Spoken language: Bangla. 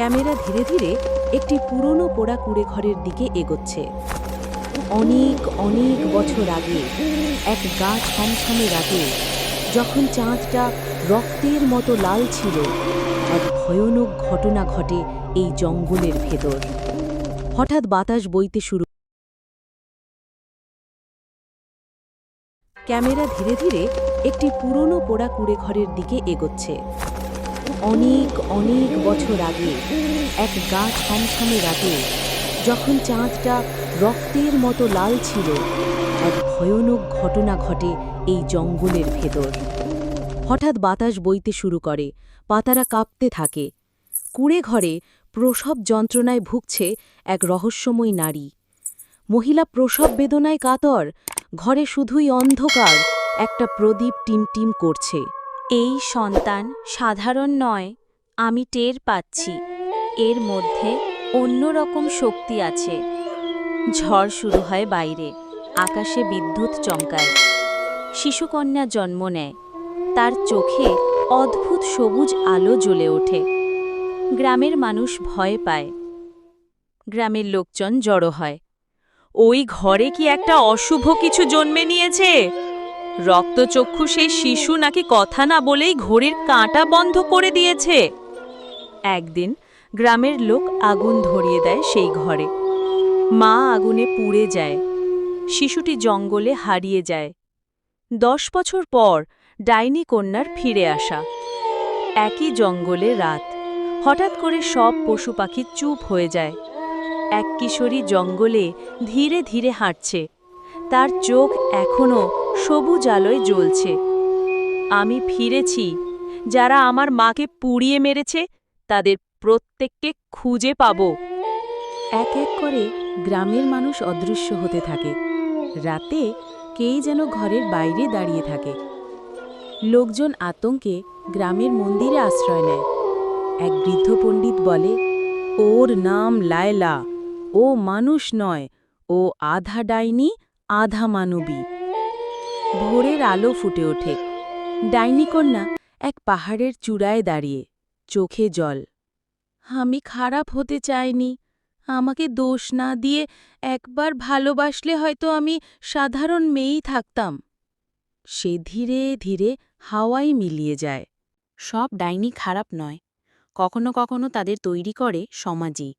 ক্যামেরা ধীরে ধীরে একটি পুরনো পোড়া কুড়ে ঘরের দিকে এগোচ্ছে। অনেক অনেক বছর আগে, এক গা ছমছমে রাতে, যখন চাঁদটা রক্তের মতো লাল ছিল, এক ভয়ানক ঘটনা ঘটে এই জঙ্গলের ভেতর। হঠাৎ বাতাস বইতে শুরু ক্যামেরা ধীরে ধীরে একটি পুরনো পোড়া কুড়ে ঘরের দিকে এগোচ্ছে। অনেক অনেক বছর আগে এক গা ছমছমে রাতে যখন চাঁদটা রক্তের মতো লাল ছিল, এক ভয়ানক ঘটনা ঘটে এই জঙ্গলের ভেতর। হঠাৎ বাতাস বইতে শুরু করে, পাতারা কাঁপতে থাকে। কুড়ে ঘরে প্রসব যন্ত্রণায় ভুগছে এক রহস্যময় নারী। মহিলা প্রসব বেদনায় কাতর, ঘরে শুধুই অন্ধকার, একটা প্রদীপ টিমটিম করছে। এই সন্তান সাধারণ নয়, আমি টের পাচ্ছি। এর মধ্যে অন্যরকম শক্তি আছে। ঝড় শুরু হয় বাইরে, আকাশে বিদ্যুৎ চমকায়। শিশুকন্যা জন্ম নেয়। তার চোখে অদ্ভুত সবুজ আলো জ্বলে ওঠে। গ্রামের মানুষ ভয় পায়। গ্রামের লোকজন জড়ো হয়। ওই ঘরে কি একটা অশুভ কিছু জন্মে নিয়েছে? রক্তচক্ষু সেই শিশু নাকি কথা না বলেই ঘড়ির কাঁটা বন্ধ করে দিয়েছে। একদিন গ্রামের লোক আগুন ধরিয়ে দেয় সেই ঘরে। মা আগুনে পুড়ে যায়। শিশুটি জঙ্গলে হারিয়ে যায়। দশ বছর পর ডাইনি কন্যার ফিরে আসা। একই জঙ্গলে রাত। হঠাৎ করে সব পশু পাখি চুপ হয়ে যায়। এক কিশোরী জঙ্গলে ধীরে ধীরে হাঁটছে। তার চোখ এখনও সবুজ আলোয় জ্বলছে। আমি ফিরেছি। যারা আমার মাকে পুড়িয়ে মেরেছে, তাদের প্রত্যেককে খুঁজে পাব। এক এক করে গ্রামের মানুষ অদৃশ্য হতে থাকে। রাতে কেই যেন ঘরের বাইরে দাঁড়িয়ে থাকে। লোকজন আতঙ্কে গ্রামের মন্দিরে আশ্রয় নেয়। এক বৃদ্ধ পণ্ডিত বলে, ওর নাম লায়লা। ও মানুষ নয়। ও আধা ডাইনি, আধা মানবী। ভোরের আলো ফুটে ওঠে। ডাইনি কন্যা এক পাহাড়ের চূড়ায় দাঁড়িয়ে চোখে জল। আমি খারাপ হতে চাইনি। আমাকে দোষ না দিয়ে একবার ভালোবাসলে হয়তো আমি সাধারণ মেয়েই থাকতাম। সে ধীরে ধীরে হাওয়ায় মিলিয়ে যায়। সব ডাইনি খারাপ নয়। কখনো কখনো তাদের তৈরি করে সমাজই।